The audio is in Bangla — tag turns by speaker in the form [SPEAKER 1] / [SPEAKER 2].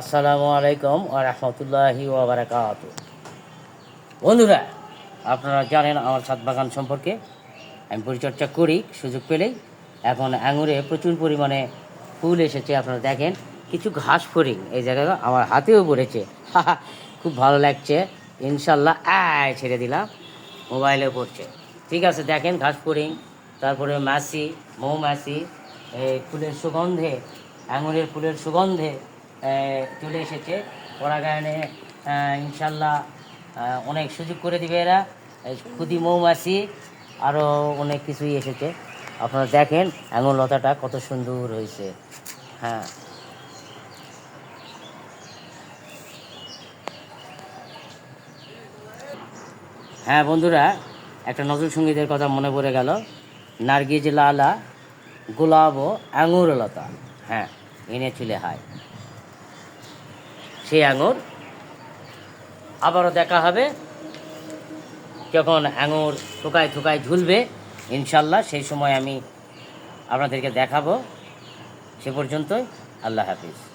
[SPEAKER 1] আসসালামু আলাইকুম রহমতুল্লাহি ওবরাকাত বন্ধুরা, আপনারা জানেন আমার ছাদ বাগান সম্পর্কে। আমি পরিচর্যা করি, সুযোগ পেলেই এখন আঙুরে প্রচুর পরিমাণে ফুল এসেছে, আপনারা দেখেন। কিছু ঘাস ফড়িং, এই জায়গায় আমার হাতেও পড়েছে। খুব ভালো লাগছে। ইনশাল্লাহ আয়, ছেড়ে দিলাম। মোবাইলে পড়ছে। ঠিক আছে, দেখেন ঘাস ফড়িং, তারপরে মাসি মৌমাছি, এই ফুলের সুগন্ধে, আঙুরের ফুলের সুগন্ধে চলে এসেছে। পরাগায়নে ইনশাল্লাহ অনেক সুযোগ করে দিবে এরা। খুদি মৌমাছি আরও অনেক কিছুই এসেছে। আপনারা দেখেন আঙুর লতাটা কত সুন্দর হয়েছে। হ্যাঁ। হ্যাঁ বন্ধুরা, একটা নজরুল সঙ্গীতের কথা মনে পড়ে গেল। নার্গিজ লালা, গোলাপ ও আঙুর লতা। হ্যাঁ এনে চলে হায়। সেই আঙুর। আবারও দেখা হবে যখন আঙুর থোকায় থোকায় ঝুলবে। ইনশাল্লাহ সেই সময় আমি আপনাদেরকে দেখাবো। সে পর্যন্তই, আল্লাহ হাফিজ।